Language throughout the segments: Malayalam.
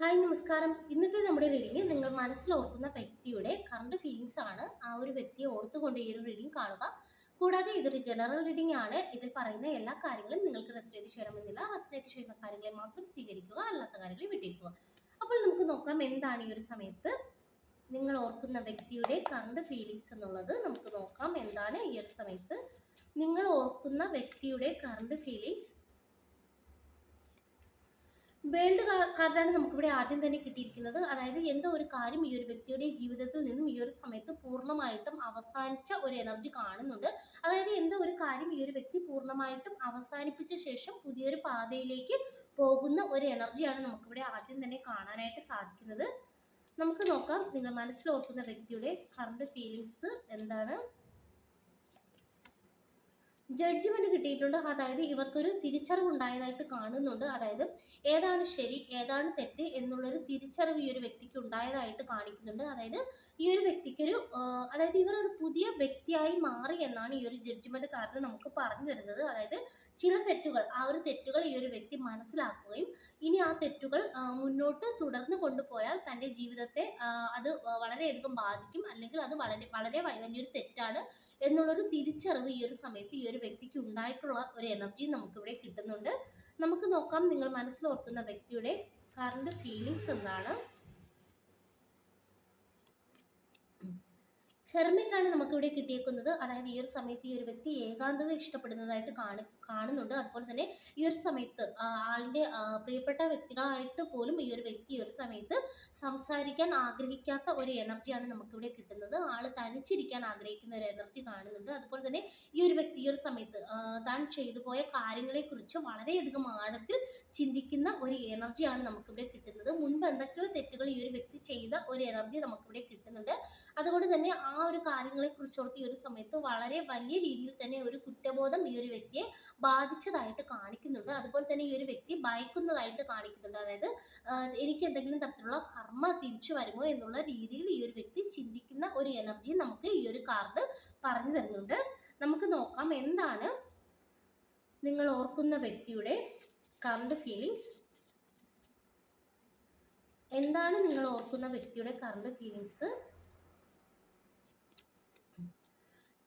ഹായ് നമസ്കാരം. ഇന്നത്തെ നമ്മുടെ റീഡിംഗ് നിങ്ങൾ മനസ്സിൽ ഓർക്കുന്ന വ്യക്തിയുടെ കറണ്ട് ഫീലിങ്സ് ആണ് ആ ഒരു വ്യക്തിയെ ഓർത്തുകൊണ്ട് ഈ ഒരു റീഡിംഗ് കാണുക. കൂടാതെ ഇതൊരു ജനറൽ റീഡിംഗ് ആണ്. ഇതിൽ പറയുന്ന എല്ലാ കാര്യങ്ങളും നിങ്ങൾക്ക് റെസിനേറ്റ് ചെയ്യണമെന്നില്ല. റെസിനേറ്റ് ചെയ്യുന്ന കാര്യങ്ങളെ മാത്രം സ്വീകരിക്കുക അല്ലാത്ത കാര്യങ്ങളെ വിട്ടേക്കുക. അപ്പോൾ നമുക്ക് നോക്കാം എന്താണ് ഈ ഒരു സമയത്ത് നിങ്ങൾ ഓർക്കുന്ന വ്യക്തിയുടെ കറണ്ട് ഫീലിങ്സ് എന്നുള്ളത്. നമുക്ക് നോക്കാം എന്താണ് ഈ ഒരു സമയത്ത് നിങ്ങൾ ഓർക്കുന്ന വ്യക്തിയുടെ കറണ്ട് ഫീലിങ്സ് വേൾഡ് കാർഡാണ് നമുക്കിവിടെ ആദ്യം തന്നെ കിട്ടിയിരിക്കുന്നത്. അതായത് എന്തോ ഒരു കാര്യം ഈ ഒരു വ്യക്തിയുടെ ജീവിതത്തിൽ നിന്നും ഈ ഒരു സമയത്ത് പൂർണമായിട്ടും അവസാനിച്ച ഒരു എനർജി കാണുന്നുണ്ട്. അതായത് എന്തോ ഒരു കാര്യം ഈ ഒരു വ്യക്തി പൂർണമായിട്ടും അവസാനിപ്പിച്ച ശേഷം പുതിയൊരു പാതയിലേക്ക് പോകുന്ന ഒരു എനർജിയാണ് നമുക്കിവിടെ ആദ്യം തന്നെ കാണാനായിട്ട് സാധിക്കുന്നത്. നമുക്ക് നോക്കാം നിങ്ങൾ മനസ്സിലോർക്കുന്ന വ്യക്തിയുടെ കറണ്ട് ഫീലിങ്സ് എന്താണ്? ജഡ്ജ്മെന്റ് കിട്ടിയിട്ടുണ്ട്. അതായത് ഇവർക്കൊരു തിരിച്ചറിവ് ഉണ്ടായതായിട്ട് കാണുന്നുണ്ട്. അതായത് ഏതാണ് ശരി ഏതാണ് തെറ്റ് എന്നുള്ളൊരു തിരിച്ചറിവ് ഈ ഒരു വ്യക്തിക്ക് ഉണ്ടായതായിട്ട് കാണിക്കുന്നുണ്ട്. അതായത് ഈ ഒരു വ്യക്തിക്കൊരു അതായത് ഇവർ ഒരു പുതിയ വ്യക്തിയായി മാറി എന്നാണ് ഈ ഒരു ജഡ്ജ്മെന്റ് കാർഡ് നമുക്ക് പറഞ്ഞു തരുന്നത്. അതായത് ചില തെറ്റുകൾ ആ ഒരു തെറ്റുകൾ ഈ ഒരു വ്യക്തി മനസ്സിലാക്കുകയും ഇനി ആ തെറ്റുകൾ മുന്നോട്ട് തുടർന്ന് കൊണ്ടുപോയാൽ തന്റെ ജീവിതത്തെ അത് വളരെയധികം ബാധിക്കും. അല്ലെങ്കിൽ അത് വളരെ വളരെ വലിയൊരു തെറ്റാണ് എന്നുള്ളൊരു തിരിച്ചറിവ് ഈ ഒരു സമയത്ത് ഈ ഒരു വ്യക്തിക്ക് ഉണ്ടായിട്ടുള്ള ഒരു എനർജി നമുക്കിവിടെ കിട്ടുന്നുണ്ട്. നമുക്ക് നോക്കാം നിങ്ങൾ മനസ്സിൽ ഓർക്കുന്ന വ്യക്തിയുടെ കറണ്ട് ഫീലിങ്സ് എന്താണ്? ഹെർമിറ്റ് ആണ് നമുക്കിവിടെ കിട്ടിയേക്കുന്നത്. അതായത് ഈ ഒരു സമയത്ത് ഈ ഒരു വ്യക്തി ഏകാന്തത ഇഷ്ടപ്പെടുന്നതായിട്ട് കാണി കാണുന്നുണ്ട്. അതുപോലെ തന്നെ ഈ ഒരു സമയത്ത് ആളിന്റെ പ്രിയപ്പെട്ട വ്യക്തികളായിട്ട് പോലും ഈ ഒരു വ്യക്തി ഈ ഒരു സമയത്ത് സംസാരിക്കാൻ ആഗ്രഹിക്കാത്ത ഒരു എനർജിയാണ് നമുക്കിവിടെ കിട്ടുന്നത്. ആൾ തനിച്ചിരിക്കാൻ ആഗ്രഹിക്കുന്ന ഒരു എനർജി കാണുന്നുണ്ട്. അതുപോലെ തന്നെ ഈ ഒരു വ്യക്തി ഈ ഒരു സമയത്ത് താൻ ചെയ്തു പോയ കാര്യങ്ങളെക്കുറിച്ച് വളരെയധികം ആഴത്തിൽ ചിന്തിക്കുന്ന ഒരു എനർജിയാണ് നമുക്കിവിടെ കിട്ടുന്നത്. മുൻപ് എന്തൊക്കെയോ തെറ്റുകൾ ഈ ഒരു വ്യക്തി ചെയ്ത ഒരു എനർജി നമുക്കിവിടെ കിട്ടുന്നുണ്ട്. അതുകൊണ്ട് തന്നെ ആ ഒരു കാര്യങ്ങളെ കുറിച്ചോർത്ത് ഈ ഒരു സമയത്ത് വളരെ വലിയ രീതിയിൽ തന്നെ ഒരു കുറ്റബോധം ഈ ഒരു വ്യക്തിയെ ബാധിച്ചതായിട്ട് കാണിക്കുന്നുണ്ട്. അതുപോലെ തന്നെ ഈ ഒരു വ്യക്തി ഭയക്കുന്നതായിട്ട് കാണിക്കുന്നുണ്ട്. അതായത് എനിക്ക് എന്തെങ്കിലും തരത്തിലുള്ള കർമ്മ തിരിച്ചു വരുമോ എന്നുള്ള രീതിയിൽ ഈ ഒരു വ്യക്തി ചിന്തിക്കുന്ന ഒരു എനർജി നമുക്ക് ഈ ഒരു കാർഡ് പറഞ്ഞു തരുന്നുണ്ട്. നമുക്ക് നോക്കാം എന്താണ് നിങ്ങൾ ഓർക്കുന്ന വ്യക്തിയുടെ കറണ്ട് ഫീലിങ്സ് എന്താണ് നിങ്ങൾ ഓർക്കുന്ന വ്യക്തിയുടെ കറണ്ട് ഫീലിങ്സ്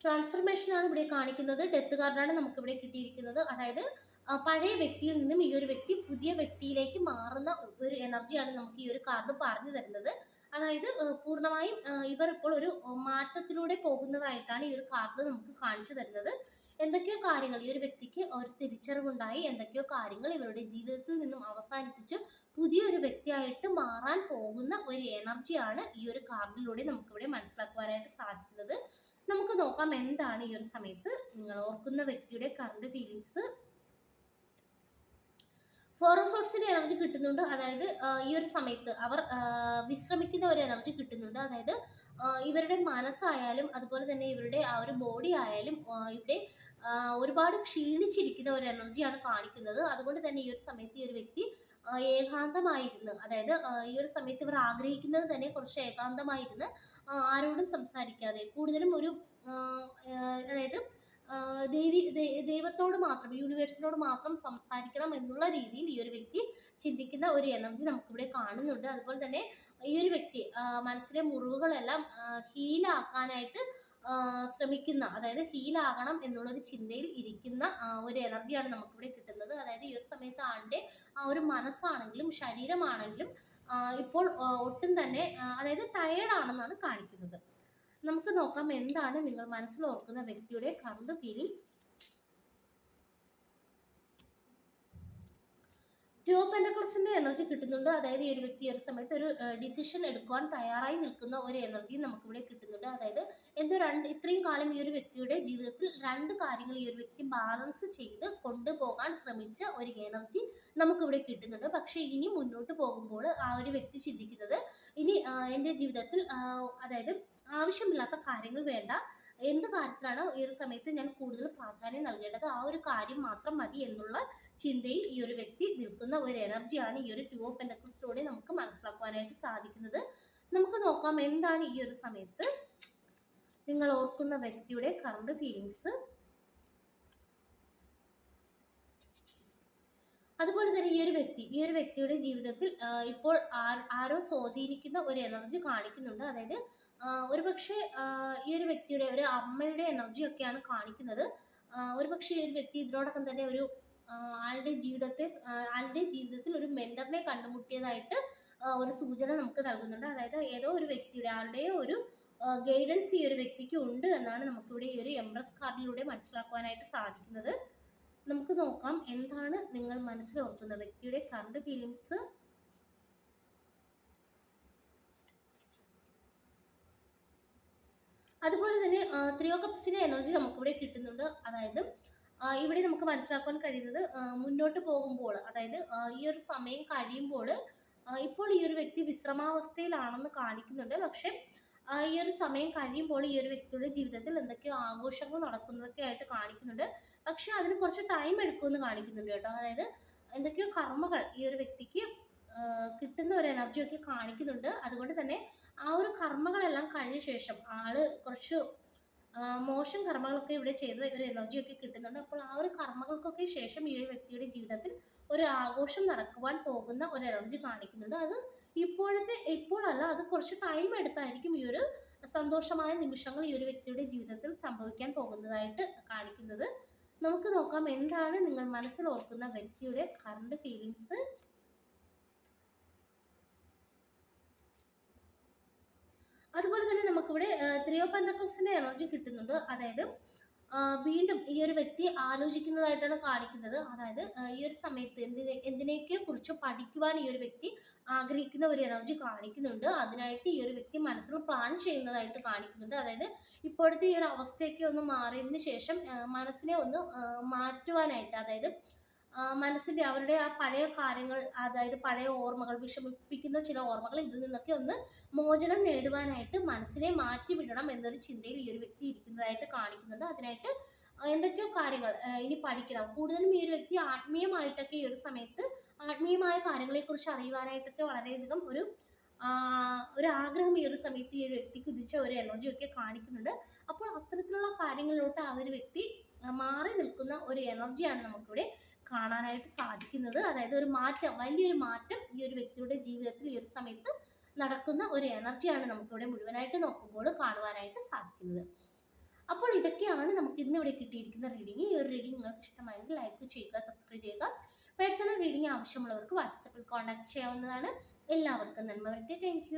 ട്രാൻസ്ഫർമേഷൻ ആണ് ഇവിടെ കാണിക്കുന്നത്. ഡെത്ത് കാർഡാണ് നമുക്ക് ഇവിടെ കിട്ടിയിരിക്കുന്നത്. അതായത് പഴയ വ്യക്തിയിൽ നിന്നും ഈ ഒരു വ്യക്തി പുതിയ വ്യക്തിയിലേക്ക് മാറുന്ന ഒരു എനർജിയാണ് നമുക്ക് ഈ ഒരു കാർഡ് പറഞ്ഞു തരുന്നത്. അതായത് പൂർണമായും ഇവർ ഇപ്പോൾ ഒരു മാറ്റത്തിലൂടെ പോകുന്നതായിട്ടാണ് ഈ ഒരു കാർഡ് നമുക്ക് കാണിച്ചു തരുന്നത്. എന്തൊക്കെയോ കാര്യങ്ങൾ ഈ ഒരു വ്യക്തിക്ക് ഒരു തിരിച്ചറിവുണ്ടായി. എന്തൊക്കെയോ കാര്യങ്ങൾ ഇവരുടെ ജീവിതത്തിൽ നിന്നും അവസാനിപ്പിച്ചു. പുതിയൊരു വ്യക്തിയായിട്ട് മാറാൻ പോകുന്ന ഒരു എനർജിയാണ് ഈ ഒരു കാർഡിലൂടെ നമുക്കിവിടെ മനസ്സിലാക്കുവാനായിട്ട് സാധിക്കുന്നത്. നമുക്ക് നോക്കാം എന്താണ് ഈ ഒരു സമയത്ത് നിങ്ങൾ ഓർക്കുന്ന വ്യക്തിയുടെ കറണ്ട് ഫീലിങ്സ് ഫോറോസോട്സിന്റെ എനർജി കിട്ടുന്നുണ്ട്. അതായത് ഈ ഒരു സമയത്ത് അവർ വിശ്രമിക്കുന്ന ഒരു എനർജി കിട്ടുന്നുണ്ട്. അതായത് ഇവരുടെ മനസ്സായാലും അതുപോലെ തന്നെ ഇവരുടെ ആ ഒരു ബോഡി ആയാലും ഇവിടെ ഒരുപാട് ക്ഷീണിച്ചിരിക്കുന്ന ഒരു എനർജിയാണ് കാണിക്കുന്നത്. അതുകൊണ്ട് തന്നെ ഈ ഒരു സമയത്ത് ഈ ഒരു വ്യക്തി ഏകാന്തമായിരുന്നു. അതായത് ഈ ഒരു സമയത്ത് ഇവർ ആഗ്രഹിക്കുന്നത് തന്നെ കുറച്ച് ഏകാന്തമായിരുന്ന്. ആരോടും സംസാരിക്കാതെ കൂടുതലും ഒരു അതായത് ദേവി ദൈവത്തോട് മാത്രം യൂണിവേഴ്സിനോട് മാത്രം സംസാരിക്കണം എന്നുള്ള രീതിയിൽ ഈ ഒരു വ്യക്തി ചിന്തിക്കുന്ന ഒരു എനർജി നമുക്കിവിടെ കാണുന്നുണ്ട്. അതുപോലെ തന്നെ ഈ ഒരു വ്യക്തി മനസ്സിലെ മുറിവുകളെല്ലാം ഹീലാക്കാനായിട്ട് ശ്രമിക്കുന്ന അതായത് ഹീലാകണം എന്നുള്ളൊരു ചിന്തയിൽ ഇരിക്കുന്ന ആ, ഒരു എനർജിയാണ് നമുക്കിവിടെ കിട്ടുന്നത്. അതായത് ഈ ഒരു സമയത്ത് ആളുടെ ആ ഒരു മനസ്സാണെങ്കിലും ശരീരമാണെങ്കിലും ഇപ്പോൾ ഒട്ടും തന്നെ അതായത് ടയേർഡാണെന്നാണ് കാണിക്കുന്നത്. നമുക്ക് നോക്കാം എന്താണ് നിങ്ങൾ മനസ്സിൽ ഓർക്കുന്ന വ്യക്തിയുടെ കറണ്ട് ഫീലിങ്സ് ടു ഓഫ് പെൻഡക്ലസിന്റെ എനർജി കിട്ടുന്നുണ്ട്. അതായത് ഈ ഒരു വ്യക്തി ഒരു സമയത്ത് ഒരു ഡിസിഷൻ എടുക്കുവാൻ തയ്യാറായി നിൽക്കുന്ന ഒരു എനർജി നമുക്കിവിടെ കിട്ടുന്നുണ്ട്. അതായത് എന്തോ രണ്ട് ഇത്രയും കാലം ഈ ഒരു വ്യക്തിയുടെ ജീവിതത്തിൽ രണ്ട് കാര്യങ്ങൾ ഈ ഒരു വ്യക്തി ബാലൻസ് ചെയ്ത് കൊണ്ടുപോകാൻ ശ്രമിച്ച ഒരു എനർജി നമുക്കിവിടെ കിട്ടുന്നുണ്ട്. പക്ഷേ ഇനി മുന്നോട്ട് പോകുമ്പോൾ ആ ഒരു വ്യക്തി ചിന്തിക്കുന്നത് ഇനി എന്റെ ജീവിതത്തിൽ അതായത് ആവശ്യമില്ലാത്ത കാര്യങ്ങൾ വേണ്ട എന്ത് കാര്യത്തിലാണ് ഈ ഒരു സമയത്ത് ഞാൻ കൂടുതൽ പ്രാധാന്യം നൽകേണ്ടത്. ആ ഒരു കാര്യം മാത്രം മതി എന്നുള്ള ചിന്തയിൽ ഈ ഒരു വ്യക്തി നിൽക്കുന്ന ഒരു എനർജിയാണ് ഈ ഒരു ടു ഓഫ് പെൻഡക്കിൾസിലൂടെ നമുക്ക് മനസ്സിലാക്കുവാനായിട്ട് സാധിക്കുന്നത്. നമുക്ക് നോക്കാം എന്താണ് ഈ ഒരു സമയത്ത് നിങ്ങൾ ഓർക്കുന്ന വ്യക്തിയുടെ കറണ്ട് ഫീലിങ്സ് അതുപോലെ തന്നെ ഈ ഒരു വ്യക്തി ഈ ഒരു വ്യക്തിയുടെ ജീവിതത്തിൽ ഇപ്പോൾ ആരോ സ്വാധീനിക്കുന്ന ഒരു എനർജി കാണിക്കുന്നുണ്ട്. അതായത് ഒരുപക്ഷെ പക്ഷേ ഈ ഒരു വ്യക്തിയുടെ ഒരു അമ്മയുടെ എനർജി ഒക്കെയാണ് കാണിക്കുന്നത്. ഒരു ഒരുപക്ഷെ ഈ ഒരു വ്യക്തി ഇതിനോടൊപ്പം തന്നെ ഒരു ആളുടെ ജീവിതത്തെ ആളുടെ ജീവിതത്തിൽ ഒരു മെന്ററിനെ കണ്ടുമുട്ടിയതായിട്ട് ഒരു സൂചന നമുക്ക് നൽകുന്നുണ്ട്. അതായത് ഏതോ ഒരു വ്യക്തിയുടെ ആളുടെയോ ഒരു ഗൈഡൻസ് ഈ ഒരു വ്യക്തിക്ക് ഉണ്ട് എന്നാണ് നമുക്കിവിടെ ഈ ഒരു എംപ്രസ് കാർഡിലൂടെ മനസ്സിലാക്കുവാനായിട്ട് സാധിക്കുന്നത്. നമുക്ക് നോക്കാം എന്താണ് നിങ്ങൾ മനസ്സിൽ ഓർക്കുന്ന വ്യക്തിയുടെ കറണ്ട് ഫീലിങ്സ് അതുപോലെ തന്നെ ത്രിയോ കപ്സിന്റെ എനർജി നമുക്കിവിടെ കിട്ടുന്നുണ്ട്. അതായത് ഇവിടെ നമുക്ക് മനസ്സിലാക്കാൻ കഴിയുന്നത് മുന്നോട്ട് പോകുമ്പോൾ അതായത് ഈ ഒരു സമയം കഴിയുമ്പോൾ ഇപ്പോൾ ഈ ഒരു വ്യക്തി വിശ്രമാവസ്ഥയിലാണെന്ന് കാണിക്കുന്നുണ്ട്. പക്ഷെ ഈ ഒരു സമയം കഴിയുമ്പോൾ ഈ ഒരു വ്യക്തിയുടെ ജീവിതത്തിൽ എന്തൊക്കെയോ ആഘോഷങ്ങൾ നടക്കുന്നതൊക്കെ ആയിട്ട് കാണിക്കുന്നുണ്ട്. പക്ഷെ അതിന് കുറച്ച് ടൈം എടുക്കുമെന്ന് കാണിക്കുന്നുണ്ട് കേട്ടോ. അതായത് എന്തൊക്കെയോ കർമ്മകൾ ഈ ഒരു വ്യക്തിക്ക് കിട്ടുന്ന ഒരു എനർജിയൊക്കെ കാണിക്കുന്നുണ്ട്. അതുകൊണ്ട് തന്നെ ആ ഒരു കർമ്മങ്ങളെല്ലാം കഴിഞ്ഞ ശേഷം ആൾ കുറച്ച് മോശം കർമ്മങ്ങളൊക്കെ ഇവിടെ ചെയ്ത ഒരു എനർജിയൊക്കെ കിട്ടുന്നുണ്ട്. അപ്പോൾ ആ ഒരു കർമ്മങ്ങൾക്കൊക്കെ ശേഷം ഈ ഒരു വ്യക്തിയുടെ ജീവിതത്തിൽ ഒരു ആഘോഷം നടക്കുവാൻ പോകുന്ന ഒരു എനർജി കാണിക്കുന്നുണ്ട്. അത് ഇപ്പോഴത്തെ ഇപ്പോഴല്ല അത് കുറച്ച് ടൈം എടുത്തായിരിക്കും ഈ ഒരു സന്തോഷമായ നിമിഷങ്ങൾ ഈ ഒരു വ്യക്തിയുടെ ജീവിതത്തിൽ സംഭവിക്കാൻ പോകുന്നതായിട്ട് കാണിക്കുന്നത്. നമുക്ക് നോക്കാം എന്താണ് നിങ്ങൾ മനസ്സിൽ ഓർക്കുന്ന വ്യക്തിയുടെ കറണ്ട് ഫീലിങ്സ് അതുപോലെ തന്നെ നമുക്കിവിടെ ത്രിയോ പെൻഡക്ലസിന്റെ എനർജി കിട്ടുന്നുണ്ട്. അതായത് വീണ്ടും ഈ ഒരു വ്യക്തി ആലോചിക്കുന്നതായിട്ടാണ് കാണിക്കുന്നത്. അതായത് ഈ ഒരു സമയത്ത് എന്തിനെ എന്തിനെയൊക്കെ കുറിച്ച് പഠിക്കുവാൻ ഈ ഒരു വ്യക്തി ആഗ്രഹിക്കുന്ന ഒരു എനർജി കാണിക്കുന്നുണ്ട്. അതിനായിട്ട് ഈ ഒരു വ്യക്തി മനസ്സിൽ പ്ലാൻ ചെയ്യുന്നതായിട്ട് കാണിക്കുന്നുണ്ട്. അതായത് ഇപ്പോഴത്തെ ഈ ഒരു അവസ്ഥയൊക്കെ ഒന്ന് മാറിയതിന് ശേഷം മനസ്സിനെ ഒന്ന് മാറ്റുവാനായിട്ട് അതായത് ആ, മനസ്സിന്റെ അവരുടെ ആ പഴയ കാര്യങ്ങൾ അതായത് പഴയ ഓർമ്മകൾ വിഷമിപ്പിക്കുന്ന ചില ഓർമ്മകൾ ഇതിൽ നിന്നൊക്കെ ഒന്ന് മോചനം നേടുവാനായിട്ട് മനസ്സിനെ മാറ്റി വിടണം എന്നൊരു ചിന്തയിൽ ഈ ഒരു വ്യക്തി ഇരിക്കുന്നതായിട്ട് കാണിക്കുന്നുണ്ട്. അതിനായിട്ട് എന്തൊക്കെയോ കാര്യങ്ങൾ ഇനി പഠിക്കണം. കൂടുതലും ഈ ഒരു വ്യക്തി ആത്മീയമായിട്ടൊക്കെ ഈ ഒരു സമയത്ത് ആത്മീയമായ കാര്യങ്ങളെക്കുറിച്ച് അറിയുവാനായിട്ടൊക്കെ വളരെയധികം ഒരു ഒരു ആഗ്രഹം ഈ ഒരു സമയത്ത് ഈ ഒരു വ്യക്തിക്ക് ഉദിച്ച ഒരു എനർജി ഒക്കെ കാണിക്കുന്നുണ്ട്. അപ്പോൾ അത്തരത്തിലുള്ള കാര്യങ്ങളിലോട്ട് ആ ഒരു വ്യക്തി മാറി നിൽക്കുന്ന ഒരു എനർജിയാണ് നമുക്കിവിടെ കാണാനായിട്ട് സാധിക്കുന്നത്. അതായത് ഒരു മാറ്റം വലിയൊരു മാറ്റം ഈ ഒരു വ്യക്തിയുടെ ജീവിതത്തിൽ ഈ ഒരു സമയത്ത് നടക്കുന്ന ഒരു എനർജിയാണ് നമുക്കിവിടെ മുഴുവനായിട്ട് നോക്കുമ്പോൾ കാണുവാനായിട്ട് സാധിക്കുന്നത്. അപ്പോൾ ഇതൊക്കെയാണ് നമുക്ക് ഇന്ന് ഇവിടെ കിട്ടിയിരിക്കുന്ന റീഡിംഗ് ഈ ഒരു റീഡിംഗ് നിങ്ങൾക്ക് ഇഷ്ടമായെങ്കിൽ ലൈക്ക് ചെയ്യുക സബ്സ്ക്രൈബ് ചെയ്യുക. പേഴ്സണൽ റീഡിംഗ് ആവശ്യമുള്ളവർക്ക് വാട്സപ്പിൽ കോൺടാക്ട് ചെയ്യാവുന്നതാണ്. എല്ലാവർക്കും നന്മ വരട്ടെ. താങ്ക്